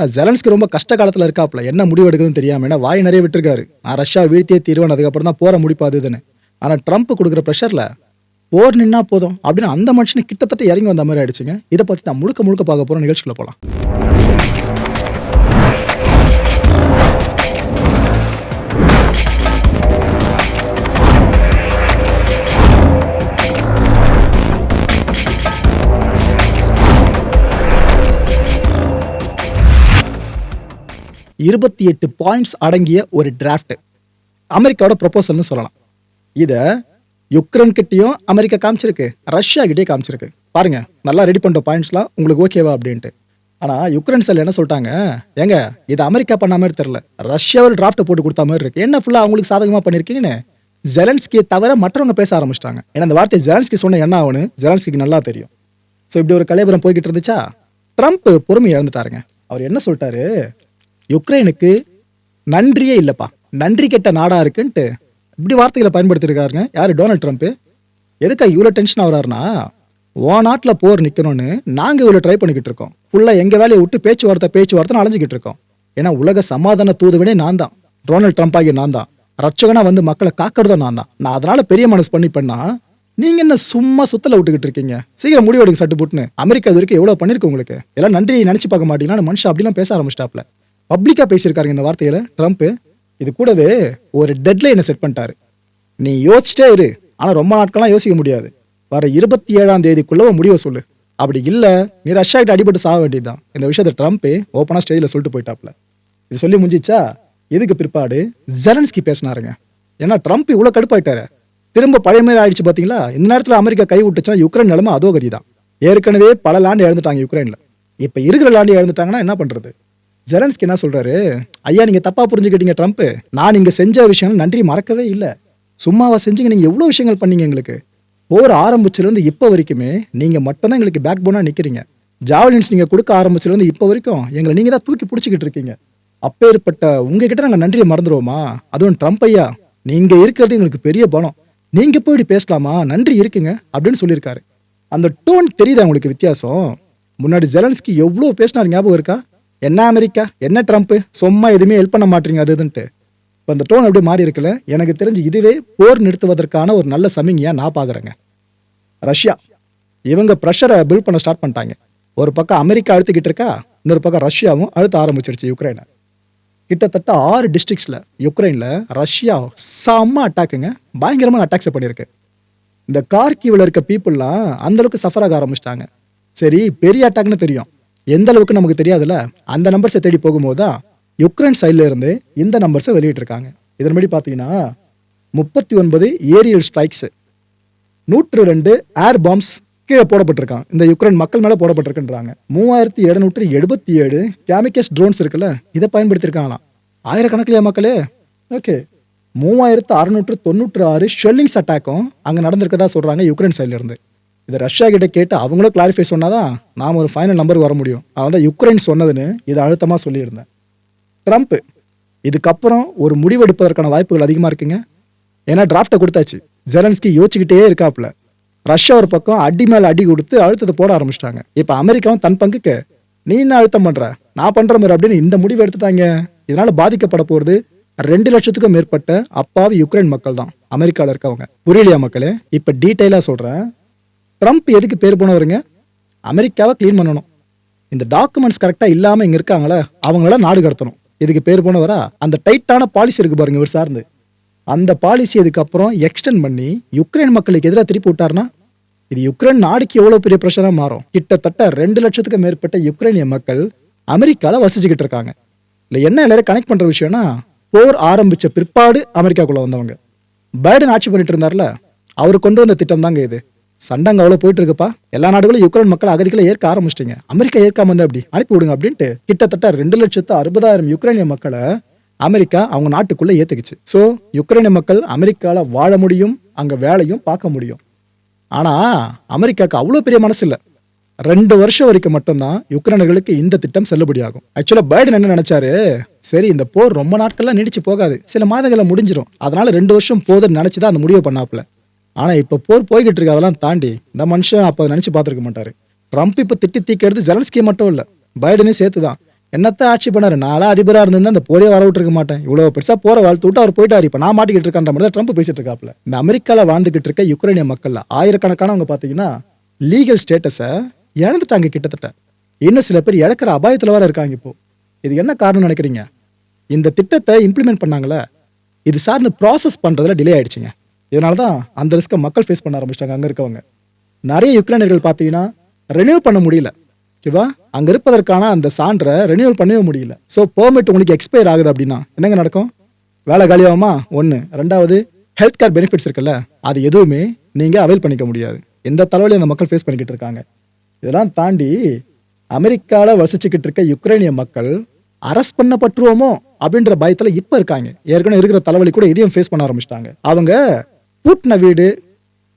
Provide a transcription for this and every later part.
ஆனால் ஜெலன்ஸ்கி ரொம்ப கஷ்ட காலத்தில் இருக்காப்ல. என்ன முடிவு எடுக்குதுன்னு தெரியாமல் ஏன்னா வாய் நிறைய விட்டுருக்காரு. நான் ரஷ்யா வீழ்த்தியே தீர்வேன் அதுக்கப்புறம் தான் போற முடிப்பாதுன்னு ஆனால் ட்ரம்ப் கொடுக்குற ப்ரெஷரில் போர் நின்னா போதும் அப்படின்னு அந்த மனுஷனை கிட்டத்தட்ட இறங்கி வந்த மாதிரி ஆயிடுச்சுங்க. இதை பற்றி நான் முழுக்க முழுக்க பார்க்க போகிற நிகழ்ச்சிக்குள்ள போகலாம் இருபத்தி எட்டு பாயிண்ட்ஸ் அடங்கிய ஒரு டிராஃப்ட் அமெரிக்காவோட ப்ரொபோசல்னு சொல்லலாம். இதை யுக்ரைன் கிட்டேயும் அமெரிக்கா காமிச்சிருக்கு. ரஷ்யா கிட்டேயே காமிச்சிருக்கு. பாருங்க நல்லா ரெடி பண்ணுற பாயிண்ட்ஸ்லாம் உங்களுக்கு ஓகேவா அப்படின்ட்டு. ஆனால் யுக்ரைன் செல் என்ன சொல்லிட்டாங்க? ஏங்க இது அமெரிக்கா பண்ண மாதிரி தெரில ரஷ்யாவில் டிராஃப்ட் போட்டு கொடுத்த மாதிரி இருக்கு. என்ன ஃபுல்லாக அவங்களுக்கு சாதகமாக பண்ணியிருக்கீங்கன்னு ஜெலன்ஸ்கியை தவிர மற்றவங்க பேச ஆரம்பிச்சிட்டாங்க. ஏன்னா அந்த வார்த்தை ஜெலன்ஸ்கி சொன்ன என்ன ஆகுன்னு ஜெலன்ஸ்கிக்கு நல்லா தெரியும். ஸோ இப்படி ஒரு கலைபுரம் போய்கிட்டு இருந்துச்சா? ட்ரம்ப் பொறுமை இழந்துட்டாருங்க. அவர் என்ன சொல்லிட்டாரு? யுக்ரைனுக்கு நன்றியே இல்லைப்பா. நன்றி கெட்ட நாடா இருக்குன்ட்டு இப்படி வார்த்தைகளை பயன்படுத்தியிருக்காருங்க. யார்? டொனால்ட் ட்ரம்ப்பு எதுக்கா இவ்வளோ டென்ஷன் ஆகுறாருன்னா ஓ நாட்டில் போர் நிற்கணும்னு நாங்கள் இவ்வளோ ட்ரை பண்ணிக்கிட்டு இருக்கோம் ஃபுல்லாக எங்கள் வேலையை விட்டு பேச்சுவார்த்தை பேச்சுவார்த்தை அலைஞ்சிக்கிட்டு இருக்கோம் ஏன்னா உலக சமாதான தூதுவனே நான் தான். டொனால்ட் ட்ரம்ப் ஆகிய நான் தான். ரட்சகனாக வந்து மக்களை காக்கிறதும் நான் தான். நான் அதனால் பெரிய மனசு பண்ணி பண்ணால் நீங்கள் என்ன சும்மா சுத்தல விட்டுக்கிட்டு இருக்கீங்க? சீக்கிரம் முடிவெடுங்க சட்டு போட்டுன்னு அமெரிக்கா இது வரைக்கும் எவ்வளோ பண்ணியிருக்கு உங்களுக்கு? எல்லாம் நன்றி நினச்சி பார்க்க மாட்டீங்களா? மனுஷன் அப்படிலாம் பேச ஆரம்பிச்சிட்டாப்ல. பப்ளிக்காக பேசியிருக்காருங்க இந்த வார்த்தையில் ட்ரம்ப்பு. இது கூடவே ஒரு டெட்லைனை செட் பண்ணிட்டாரு. நீ யோசிச்சிட்டே இரு. ஆனால் ரொம்ப நாட்கள்லாம் யோசிக்க முடியாது. வர இருபத்தி ஏழாம் தேதிக்குள்ள முடிவை சொல்லு. அப்படி இல்லை நீ ரஷ்யா கிட்ட அடிபட்டு சாக வேண்டியதுதான். இந்த விஷயத்தை ட்ரம்ப் ஓப்பனாக ஸ்டேஜில் சொல்லிட்டு போயிட்டாப்ல இது சொல்லி முடிஞ்சிச்சா? இதுக்கு பிற்பாடு? ஜெலன்ஸ்கி பேசினாருங்க. ஏன்னா ட்ரம்ப் இவ்வளோ கடுப்பாயிட்டாரு. திரும்ப பழைய மாதிரி ஆயிடுச்சு பார்த்தீங்களா இந்த நேரத்தில் அமெரிக்கா கை விட்டுச்சுன்னா யுக்ரைன் நிலைமை அதோ கதி தான் ஏற்கனவே பல லேண்டு இழந்துட்டாங்க யுக்ரைனில். இப்போ இருக்கிற லேண்டு இழந்துட்டாங்கன்னா என்ன பண்ணுறது ஜெலன்ஸ்கி என்ன சொல்றாரு? ஐயா நீங்க தப்பா புரிஞ்சுக்கிட்டீங்க ட்ரம்ப். நான் இங்க செஞ்ச விஷயம் நன்றி மறக்கவே இல்லை. சும்மாவா செஞ்சீங்க நீங்க எவ்வளவு விஷயங்கள் பண்ணீங்க எங்களுக்கு. போர் ஆரம்பிச்சில இப்போ வரைக்குமே நீங்க மட்டும்தான் எங்களுக்கு பேக் போனா நிக்கிறீங்க ஜாவலின்ஸ் நீங்க கொடுக்க ஆரம்பிச்சில இப்போ வரைக்கும் எங்களை நீங்க தான் தூக்கி பிடிச்சிக்கிட்டு இருக்கீங்க. அப்பேற்பட்ட உங்ககிட்ட நாங்க நன்றியை மறந்துடுவோமா அதுவும் ட்ரம்ப் ஐயா நீங்க இருக்கிறது எங்களுக்கு பெரிய பலம். நீங்க போய் இப்படி பேசலாமா? நன்றி இருக்குங்க அப்படின்னு சொல்லியிருக்காரு. அந்த டோன் தெரியுதா உங்களுக்கு வித்தியாசம்? முன்னாடி ஜெலன்ஸ்கி எவ்வளோ பேசினார் ஞாபகம் இருக்கா? என்ன அமெரிக்கா? என்ன ட்ரம்ப்பு சும்மா எதுவுமே ஹெல்ப் பண்ண மாட்டீங்க அது இதுன்ட்டு. இப்போ அந்த டோன் அப்படியே மாறி இருக்குல்ல? எனக்கு தெரிஞ்சு இதுவே போர் நிறுத்துவதற்கான ஒரு நல்ல சமிங்கியாக நான் பார்க்குறேங்க. ரஷ்யா. இவங்க ப்ரெஷரை பில்ட் பண்ண ஸ்டார்ட் பண்ணிட்டாங்க. ஒரு பக்கம் அமெரிக்கா அழுத்துக்கிட்டு இருக்கா இன்னொரு பக்கம் ரஷ்யாவும் அழுத்த ஆரம்பிச்சிருச்சு யுக்ரைனை. கிட்டத்தட்ட ஆறு டிஸ்ட்ரிக்ஸில் யுக்ரைனில் ரஷ்யா செம்ம அட்டாக்குங்க பயங்கரமான அட்டாக்ஸை பண்ணியிருக்கு. இந்த கார்கிவில் இருக்க பீப்புளெலாம் அந்தளவுக்கு சஃபர் ஆக ஆரம்பிச்சிட்டாங்க. சரி பெரிய அட்டாக்னு தெரியும். எந்த அளவுக்கு நமக்கு தெரியாதுல்ல அந்த நம்பர்ஸை தேடி போகும்போது தான் யுக்ரைன் சைடில் இருந்து இந்த நம்பர்ஸை வெளியிட்டிருக்காங்க. இதன்படி பார்த்தீங்கன்னா முப்பத்தி ஒன்பது ஏரியல் ஸ்ட்ரைக்ஸு நூற்று ரெண்டு ஏர் பாம்ஸ் கீழே போடப்பட்டிருக்காங்க. இந்த யுக்ரைன் மக்கள் மேலே போடப்பட்டிருக்குன்றாங்க. மூவாயிரத்தி எழுநூற்று எழுபத்தி ஏழு கேமிக்கஸ் ட்ரோன்ஸ் இருக்குல்ல இதை பயன்படுத்தியிருக்காங்களாம். ஆயிரக்கணக்கிலேயே மக்களே. ஓகே மூவாயிரத்து அறுநூற்று தொண்ணூற்று ஆறு ஷெல்லிங்ஸ் அட்டாக்கும் அங்கே நடந்திருக்கதா சொல்கிறாங்க யுக்ரைன் சைட்லேருந்து இதை ரஷ்யா கிட்ட கேட்டு அவங்களும் கிளாரிஃபை சொன்னாதான் நாம் ஒரு ஃபைனல் நம்பருக்கு வர முடியும். அதான் தான் யுக்ரைன் சொன்னதுன்னு இதை அழுத்தமாக சொல்லியிருந்தேன். ட்ரம்ப் இதுக்கப்புறம் ஒரு முடிவெடுப்பதற்கான வாய்ப்புகள் அதிகமாக இருக்குங்க. ஏன்னா டிராஃப்டை கொடுத்தாச்சு. ஜெலன்ஸ்கி யோசிச்சுக்கிட்டே இருக்காப்புல. ரஷ்யா ஒரு பக்கம் அடி மேலே அடி கொடுத்து அழுத்தத்தை போட ஆரம்பிச்சிட்டாங்க. இப்போ அமெரிக்காவும் தன் பங்குக்கு நீ என்ன அழுத்தம் பண்ணுற நான் பண்ணுற மாதிரி அப்படின்னு இந்த முடிவு எடுத்துட்டாங்க. இதனால் பாதிக்கப்பட போகிறது ரெண்டு லட்சத்துக்கும் மேற்பட்ட அப்பாவி யுக்ரைன் மக்கள் தான் அமெரிக்காவில் இருக்கவங்க. புரியலையா மக்களே? இப்போ டீட்டெயிலாக சொல்கிறேன் ட்ரம்ப் எதுக்கு பேர் போனவருங்க? அமெரிக்காவை க்ளீன் பண்ணணும். இந்த டாக்குமெண்ட்ஸ் கரெக்டாக இல்லாமல் இங்கே இருக்காங்களே அவங்கள நாடு கடத்தணும். இதுக்கு பேர் போனவரா? அந்த டைட்டான பாலிசி இருக்கு பாருங்க இவர் சார்ந்து. அந்த பாலிசி அதுக்கப்புறம் எக்ஸ்டெண்ட் பண்ணி யுக்ரைன் மக்களுக்கு எதிராக திருப்பி விட்டார்னா இது யுக்ரைன் நாடுக்கு எவ்வளோ பெரிய ப்ரெஷராக மாறும்? கிட்டத்தட்ட ரெண்டு லட்சத்துக்கு மேற்பட்ட யுக்ரைனிய மக்கள் அமெரிக்காவில் வசிச்சுக்கிட்டு இருக்காங்க. இல்லை என்ன எல்லாரும் கனெக்ட் பண்ணுற விஷயம்னா போர் ஆரம்பிச்ச பிற்பாடு அமெரிக்காக்குள்ளே வந்தவங்க. பைடன் ஆட்சி பண்ணிட்டு இருந்தார்ல அவர் கொண்டு வந்த திட்டம் தாங்க இது. சண்டங்க அவ்வளோ போயிட்டு இருக்குப்பா எல்லா நாடுகளும் யுக்ரைன் மக்கள் அகதிகளை ஏற்க ஆரம்பிச்சிட்டீங்க. அமெரிக்கா ஏற்காம வந்து அப்படி அனுப்பி விடுங்க அப்படின்ட்டு கிட்டத்தட்ட ரெண்டு லட்சத்து அறுபதாயிரம் யுக்ரைனிய மக்களை அமெரிக்கா அவங்க நாட்டுக்குள்ள ஏத்துக்குச்சு. ஸோ யுக்ரைனிய மக்கள் அமெரிக்கால வாழ முடியும் அங்க வேலையும் பார்க்க முடியும். ஆனா அமெரிக்காக்கு அவ்வளோ பெரிய மனசு இல்லை. ரெண்டு வருஷம் வரைக்கும் மட்டும்தான் யுக்ரைனர்களுக்கு இந்த திட்டம் செல்லுபடியாகும் ஆக்சுவலா பைடன் என்ன நினைச்சாரு? சரி இந்த போர் ரொம்ப நாட்கள்லாம் நீடிச்சு போகாது. சில மாதங்களை முடிஞ்சிடும் அதனால ரெண்டு வருஷம் போதுன்னு நினைச்சுதான் அந்த முடிவு பண்ணாப்ல ஆனால் இப்போ போர் போய்கிட்டு இருக்கு அதெல்லாம் தாண்டி இந்த மனுஷன் அப்போ அதை பார்த்துருக்க மாட்டார். ட்ரம்ப் இப்போ திட்டி தீக்க எடுத்து ஜெலன்ஸ்கி மட்டும் இல்லை பைடனே சேர்த்து தான் என்னத்த ஆட்சி பண்ணார்? நாளாக அதிபராக இருந்திருந்தா அந்த போரே வர விட்டுருக்க மாட்டேன். இவ்வளோ பெருசாக போற வாழ்த்து விட்டு அவர் போயிட்டாரு. இப்போ நான் மாட்டிக்கிட்டு இருக்கன்ற மாதிரி தான் ட்ரம்ப் பேசிட்டு இருக்காப்ல இந்த அமெரிக்காவில் வாழ்ந்துகிட்டு இருக்க யுக்ரைனிய மக்கள்ல ஆயிரக்கணக்கானவங்க பார்த்தீங்கன்னா லீகல் ஸ்டேட்டஸை இழந்துட்டாங்க கிட்டத்தட்ட. இன்னும் சில பேர் இழக்கிற அபாயத்தில் வர இருக்காங்க இப்போ. இது என்ன காரணம் நினைக்கிறீங்க? இந்த திட்டத்தை இம்ப்ளிமெண்ட் பண்ணாங்களே இது சார்ந்து ப்ராசஸ் பண்ணுறதுல டிலே ஆயிடுச்சுங்க. இதனால தான் அந்த ரிஸ்க்கை மக்கள் ஃபேஸ் பண்ண ஆரம்பிச்சிட்டாங்க அங்கே இருக்கவங்க. நிறைய யுக்ரைனர்கள் பார்த்தீங்கன்னா ரெனியூ பண்ண முடியல. ஓகேவா அங்கே இருப்பதற்கான அந்த சான்றை ரெனியூவல் பண்ணவே முடியல. ஸோ பெர்மிட் உங்களுக்கு எக்ஸ்பயர் ஆகுது அப்படின்னா என்னங்க நடக்கும்? வேலை காலியாகுமா? ஒன்று ரெண்டாவது ஹெல்த் கேர் பெனிஃபிட்ஸ் இருக்குல்ல அது எதுவுமே நீங்கள் அவைல் பண்ணிக்க முடியாது. எந்த தலைவலியும் அந்த மக்கள் ஃபேஸ் பண்ணிக்கிட்டு இருக்காங்க. இதெல்லாம் தாண்டி அமெரிக்காவில் வசிச்சுக்கிட்டு இருக்க யுக்ரைனிய மக்கள் அரஸ்ட் பண்ணப்பட்டுருவோமோ அப்படின்ற பயத்தில் இப்போ இருக்காங்க. ஏற்கனவே இருக்கிற தலைவலி கூட இதையும் ஃபேஸ் பண்ண ஆரம்பிச்சிட்டாங்க. அவங்க பூட்டின வீடு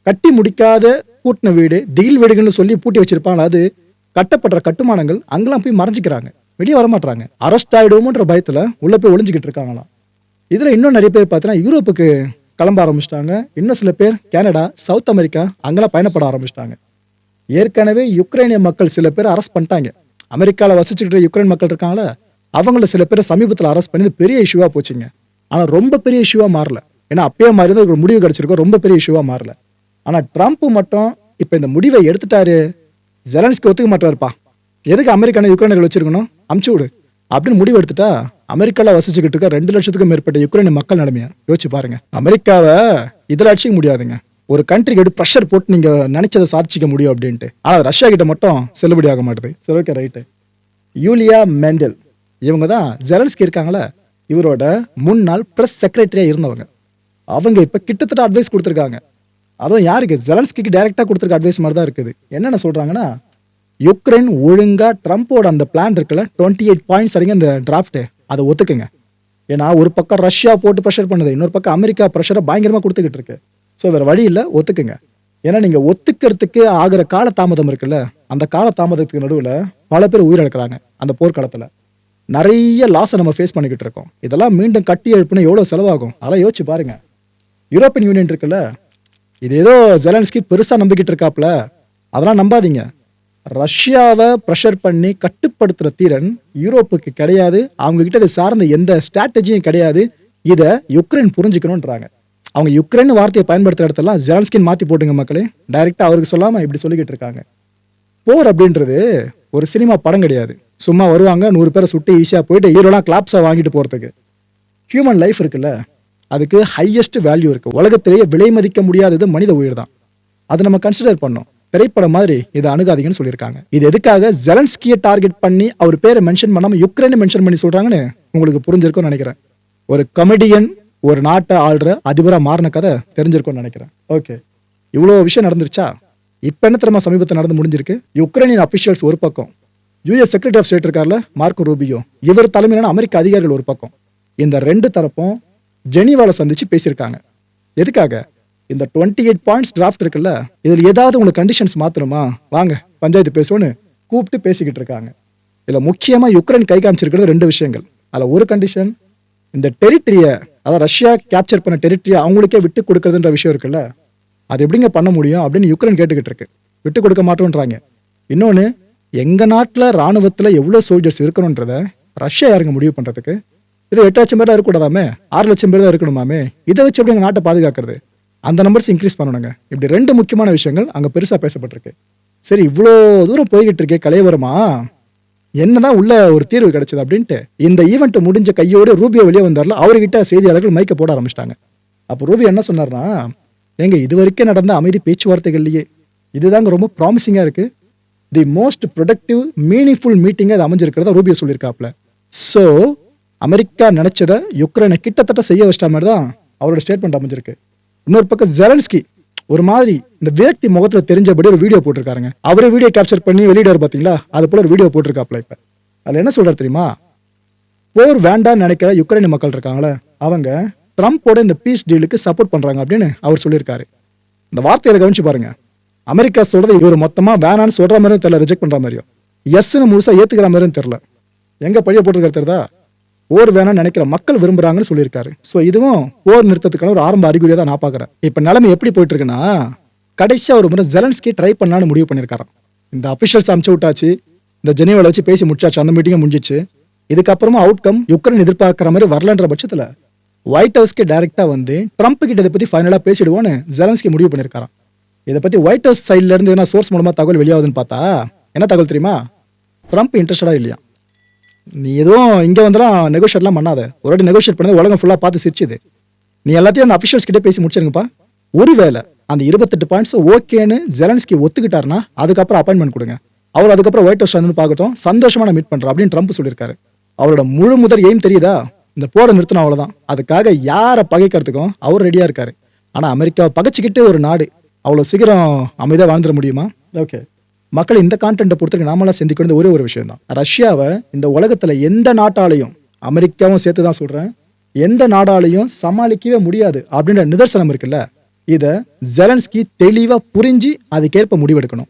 கட்டி முடிக்காத பூட்டின வீடு திகில் வீடுகள்னு சொல்லி பூட்டி வச்சிருப்பாங்க. அது கட்டப்படுற கட்டுமானங்கள் அங்கெல்லாம் போய் மறைஞ்சிக்கிறாங்க. வெளியே வரமாட்டாங்க அரெஸ்ட் ஆகிடுவோம்ன்ற பயத்தில் உள்ளே போய் ஒளிஞ்சிக்கிட்டு இருக்காங்களாம். இதில் இன்னும் நிறைய பேர் பார்த்தீங்கன்னா யூரோப்புக்கு கிளம்ப ஆரம்பிச்சிட்டாங்க. இன்னும் சில பேர் கனடா சவுத் அமெரிக்கா அங்கெல்லாம் பயணப்பட ஆரம்பிச்சிட்டாங்க. ஏற்கனவே யுக்ரைனிய மக்கள் சில பேர் அரெஸ்ட் பண்ணிட்டாங்க. அமெரிக்காவில் வசிச்சுக்கிட்டு யுக்ரைன் மக்கள் இருக்காங்களே அவங்கள சில பேர் சமீபத்தில் அரெஸ்ட் பண்ணி பெரிய இஷ்யூவாக போச்சுங்க. ஆனால் ரொம்ப பெரிய இஷ்யூவாக மாறல. ஏன்னா அப்பயே மாதிரி தான் ஒரு முடிவு கிடச்சிருக்கோம். ரொம்ப பெரிய இஷ்யூவாக மாறல. ஆனால் ட்ரம்ப் மட்டும் இப்போ இந்த முடிவை எடுத்துட்டாரு. ஜெலன்ஸ்க்கு ஒத்துக்க மாட்டாருப்பா. எதுக்கு அமெரிக்கான யுக்ரைனர்கள் வச்சிருக்கணும்? அமுச்சு விடு. அப்படின்னு முடிவு எடுத்துட்டா அமெரிக்காவில் வசிச்சுக்கிட்டு இருக்க ரெண்டு லட்சத்துக்கும் மேற்பட்ட யுக்ரைன் மக்கள் நிலைமையா யோசிச்சு பாருங்க. அமெரிக்காவை இதில் அடிச்சிக்க முடியாதுங்க. ஒரு கண்ட்ரிக்கு எடுத்து ப்ரெஷர் போட்டு நீங்க நினைச்சதை சாதிச்சிக்க முடியும் அப்படின்ட்டு. ஆனால் ரஷ்யா கிட்ட மட்டும் செல்லுபடி ஆக மாட்டுது. சரி ஓகே ரைட்டு யூலியா மெண்டல். இவங்க தான் ஜெலன்ஸ்கி இருக்காங்களே. இவரோட முன்னாள் பிரஸ் செக்ரட்டரியாக இருந்தவங்க. அவங்க இப்போ கிட்டத்தட்ட அட்வைஸ் கொடுத்துருக்காங்க. அதுவும் யாருக்கு? ஜெலன்ஸ்கிக்கு டைரெக்டாக கொடுத்துருக்க அட்வைஸ் மாதிரி தான் இருக்குது. என்னென்ன சொல்கிறாங்கன்னா யுக்ரைன் ஒழுங்காக ட்ரம்ப்போட அந்த பிளான் இருக்குல்ல டுவெண்ட்டி எயிட் பாயிண்ட்ஸ் அடங்கி அந்த டிராஃப்ட்டு அதை ஒத்துக்குங்க. ஏன்னா ஒரு பக்கம் ரஷ்யா போட்டு ப்ரெஷர் பண்ணுது இன்னொரு பக்கம் அமெரிக்கா ப்ரெஷரை பயங்கரமாக கொடுத்துக்கிட்டு இருக்கு. ஸோ வேறு வழி இல்லை ஒத்துக்குங்க. ஏன்னா நீங்கள் ஒத்துக்கிறதுக்கு ஆகிற கால தாமதம் இருக்குல்ல அந்த கால தாமதத்துக்கு நடுவில் பல பேர் உயிரிழக்கிறாங்க அந்த போர்க்காலத்தில் நிறைய லாஸை நம்ம ஃபேஸ் பண்ணிக்கிட்டு இருக்கோம். இதெல்லாம் மீண்டும் கட்டி எழுப்புனா எவ்வளோ செலவாகும்? அதெல்லாம் யோசிச்சு பாருங்கள் யூரோப்பியன் யூனியன் இருக்குல்ல இது ஏதோ ஜெலன்ஸ்கி பெருசாக நம்பிக்கிட்டு இருக்காப்ல அதெல்லாம் நம்பாதீங்க. ரஷ்யாவை ப்ரெஷர் பண்ணி கட்டுப்படுத்துகிற திறன் யூரோப்புக்கு கிடையாது அவங்க கிட்ட இதை சார்ந்த எந்த ஸ்ட்ராட்டஜியும் கிடையாது. இதை யுக்ரைன் புரிஞ்சுக்கணுன்றாங்க அவங்க யுக்ரைன் வார்த்தையை பயன்படுத்துகிற இடத்தெல்லாம் ஜெலன்ஸ்கின் மாற்றி போட்டுங்க மக்களே. டைரெக்டாக அவருக்கு சொல்லாமல் இப்படி சொல்லிக்கிட்டு இருக்காங்க. போர் அப்படின்றது ஒரு சினிமா படம் கிடையாது. சும்மா வருவாங்க நூறு பேரை சுட்டு ஈஸியாக போயிட்டு ஹீரோலாம் கிளாப்ஸாக வாங்கிட்டு போகிறதுக்கு ஹியூமன் லைஃப் இருக்குல்ல. அதுக்கு ஹையஸ்ட் வேல்யூ இருக்குது உலகத்திலேயே விலை மதிக்க முடியாதது மனித உயிர் தான். அதை நம்ம கன்சிடர் பண்ணோம். திரைப்படம் மாதிரி இதை அணுகாதீங்கன்னு சொல்லியிருக்காங்க. இது எதுக்காக? ஜெலன்ஸ்கியை டார்கெட் பண்ணி அவர் பேரை மென்ஷன் பண்ணாமல் யுக்ரைனை மென்ஷன் பண்ணி சொல்கிறாங்கன்னு உங்களுக்கு புரிஞ்சிருக்கும்னு நினைக்கிறேன். ஒரு கமெடியன் ஒரு நாட்டை ஆள்ற அதிபராக மாறின கதை தெரிஞ்சிருக்கும்னு நினைக்கிறேன். ஓகே இவ்வளோ விஷயம் நடந்துருச்சா? இப்போ என்ன தெரியுமா சமீபத்தில் நடந்து முடிஞ்சிருக்கு? யுக்ரைனின் அஃபிஷியல்ஸ் ஒரு பக்கம். யூஎஸ் செக்ரட்டரி ஆஃப் ஸ்டேட் இருக்கார்ல மார்க்கோ ரூபியோ இவர் தலைமையிலான அமெரிக்க அதிகாரிகள் ஒரு பக்கம். இந்த ரெண்டு தரப்பும் ஜெனீவால சந்திச்சு பேசியிருக்காங்க. எதுக்காக? இந்த டுவெண்ட்டி எயிட் பாயிண்ட்ஸ் டிராஃப்ட் இருக்குல்ல இதில் ஏதாவது உங்களுக்கு கண்டிஷன்ஸ் மாத்தணுமா? வாங்க பஞ்சாயத்து பேசுவோன்னு கூப்பிட்டு பேசிக்கிட்டு இருக்காங்க. இதில் முக்கியமாக யுக்ரைன் கை காமிச்சிருக்கிறது ரெண்டு விஷயங்கள். அதில் ஒரு கண்டிஷன் இந்த டெரிட்டரியை அதாவது ரஷ்யா கேப்சர் பண்ண டெரிட்டரியை அவங்களுக்கே விட்டு கொடுக்குறதுன்ற விஷயம் இருக்குல்ல அது எப்படிங்க பண்ண முடியும் அப்படின்னு யுக்ரைன் கேட்டுக்கிட்டு இருக்கு. விட்டு கொடுக்க மாட்டோன்றாங்க. இன்னொன்று எங்கள் நாட்டில் ராணுவத்தில் எவ்வளோ சோல்ஜர்ஸ் இருக்கணுன்றத ரஷ்யா யாருங்க முடிவு பண்ணுறதுக்கு இது எட்டு லட்சம் பேர் தான் இருக்கக்கூடாதாமே? ஆறு லட்சம் பேர் தான் இருக்கணுமாமே? இதை வச்சு எப்படி எங்கள் நாட்டை பாதுகாக்கிறது? அந்த நம்பர்ஸ் இன்க்ரீஸ் பண்ணணுங்க. இப்படி ரெண்டு முக்கியமான விஷயங்கள் அங்கே பெருசாக பேசப்பட்டிருக்கு. சரி இவ்வளோ தூரம் போய்கிட்டு இருக்கே கலைவரமா என்னதான் உள்ள ஒரு தீர்வு கிடைச்சது அப்படின்ட்டு இந்த ஈவெண்ட் முடிஞ்ச கையோடு ரூபியோ வெளியே வந்தார்ல அவர்கிட்ட செய்தியாளர்கள் மைக்க போட ஆரம்பிச்சிட்டாங்க. அப்போ ரூபி என்ன சொன்னார்னா ஏங்க இது வரைக்கும் நடந்த அமைதி பேச்சுவார்த்தைகள்லையே இதுதாங்க ரொம்ப ப்ராமிசிங்காக இருக்கு. தி மோஸ்ட் ப்ரொடக்டிவ் மீனிங்ஃபுல் மீட்டிங்காக அது அமைஞ்சிருக்கிறதா ரூபியை சொல்லியிருக்காப்ல. ஸோ அமெரிக்கா நினைச்சதை யுக்ரைனை கிட்டத்தட்ட செய்ய வச்சிட்ட மாதிரி தான் அவரோட ஸ்டேட்மெண்ட் அமைஞ்சிருக்கு. இன்னொரு பக்கம் ஜெலன்ஸ்கி ஒரு மாதிரி இந்த விரக்தி முகத்தில் தெரிஞ்சபடி ஒரு வீடியோ போட்டிருக்காருங்க. அவரே வீடியோ கேப்சர் பண்ணி வெளியிடாரு பார்த்தீங்களா அது போல ஒரு வீடியோ போட்டிருக்காப்ல இப்போ. அதில் என்ன சொல்கிறார் தெரியுமா? போர் வேண்டாம்னு நினைக்கிற யுக்ரைன் மக்கள் இருக்காங்களே அவங்க ட்ரம்ப்போட இந்த பீஸ் டீலுக்கு சப்போர்ட் பண்ணுறாங்க அப்படின்னு அவர் சொல்லியிருக்காரு. இந்த வார்த்தையில கவனிச்சு பாருங்க. அமெரிக்கா சொல்றது இவர் மொத்தமாக வேணான்னு சொல்கிற மாதிரியும் தெரியல ரிஜெக்ட் பண்ணுற மாதிரியும். எஸ்ன்னு முழுசாக ஏற்றுக்கிற மாதிரியும் தெரியல. எங்கே பழிய போட்டிருக்காரு தெரியுதா? ஓர் வேணாம் நினைக்கிற மக்கள் விரும்புறாங்கன்னு சொல்லியிருக்காரு. ஸோ இதுவும் ஓர் நிறுத்தத்துக்கான ஒரு ஆரம்ப அறிகுறியாக தான் நான் பார்க்குறேன். இப்போ நிலைமை எப்படி போயிட்டு இருக்குன்னா கடைசியாக ஒரு முறை ஜெலன்ஸ்கி ட்ரை பண்ணலான்னு முடிவு பண்ணியிருக்காராம். இந்த அஃபிஷியல்ஸ் அமுச்சு விட்டாச்சு இந்த ஜெனீவால வச்சு பேசி முடிச்சாச்சு அந்த மீட்டிங்கை முடிஞ்சிச்சு. இதுக்கப்புறமா அவுட்கம் யுக்ரைன் எதிர்பார்க்குற மாதிரி வரலன்ற பட்சத்தில் ஒயிட் ஹவுஸ்க்கு டைரெக்டாக வந்து ட்ரம்ப் கிட்ட இதை பற்றி ஃபைனலாக பேசிடுவோன்னு ஜெலன்ஸ்கி முடிவு பண்ணியிருக்காராம். இதை பற்றி ஒயிட் ஹவுஸ் சைட்லேருந்து எதனா என்ன சோர்ஸ் மூலமாக தகவல் வெளியாகுதுன்னு பார்த்தா என்ன தகவல் தெரியுமா? ட்ரம்ப் இன்ட்ரெஸ்டடா இல்லையா? நீ எதுவும் இங்கே வந்துலாம் நெகோஷியேட்லாம் பண்ணாத. ஒரு வாட்டி நெகோஷியேட் பண்ணது உலகம் ஃபுல்லாக பார்த்து சிரிச்சுது. நீ எல்லாத்தையும் அந்த அஃபிஷியல்ஸ் கிட்டே பேசி முடிச்சிருங்கப்பா. ஒருவேளை அந்த இருபத்தெட்டு பாயிண்ட்ஸ் ஓகேன்னு ஜெலன்ஸ்கி ஒத்துக்கிட்டாருன்னா அதுக்கப்புறம் அப்பாயின்மெண்ட் கொடுங்க. அவர் அதுக்கப்புறம் ஒயிட் ஹவுஸ் வந்து பார்க்கட்டும் சந்தோஷமா நான் மீட் பண்றேன் அப்படின்னு ட்ரம்ப் சொல்லியிருக்காரு. அவரோட முழு முதல் எய்ம் தெரியுதா? இந்த போரை நிறுத்தணும் அவ்வளோதான் அதுக்காக யாரை பகைக்கிறதுக்கும் அவர் ரெடியாக இருக்காரு. ஆனால் அமெரிக்காவை பகைச்சிக்கிட்டு ஒரு நாடு அவ்வளோ சீக்கிரம் அமைதியாக வாழ்ந்துட முடியுமா? ஓகே மக்கள் இந்த கான்டென்ட்டை பொறுத்தவரைக்கும் நாமெல்லாம் சிந்திக்க வேண்டியது ஒரே ஒரு விஷயம் தான் ரஷ்யாவை இந்த உலகத்துல எந்த நாட்டாலையும் அமெரிக்காவும் சேர்த்து தான் சொல்றேன் எந்த நாடாலையும் சமாளிக்கவே முடியாது அப்படின்ற நிதர்சனம் இருக்குல்ல. இதை ஜெலன்ஸ்கி தெளிவாக புரிஞ்சு அதுக்கேற்ப முடிவெடுக்கணும்.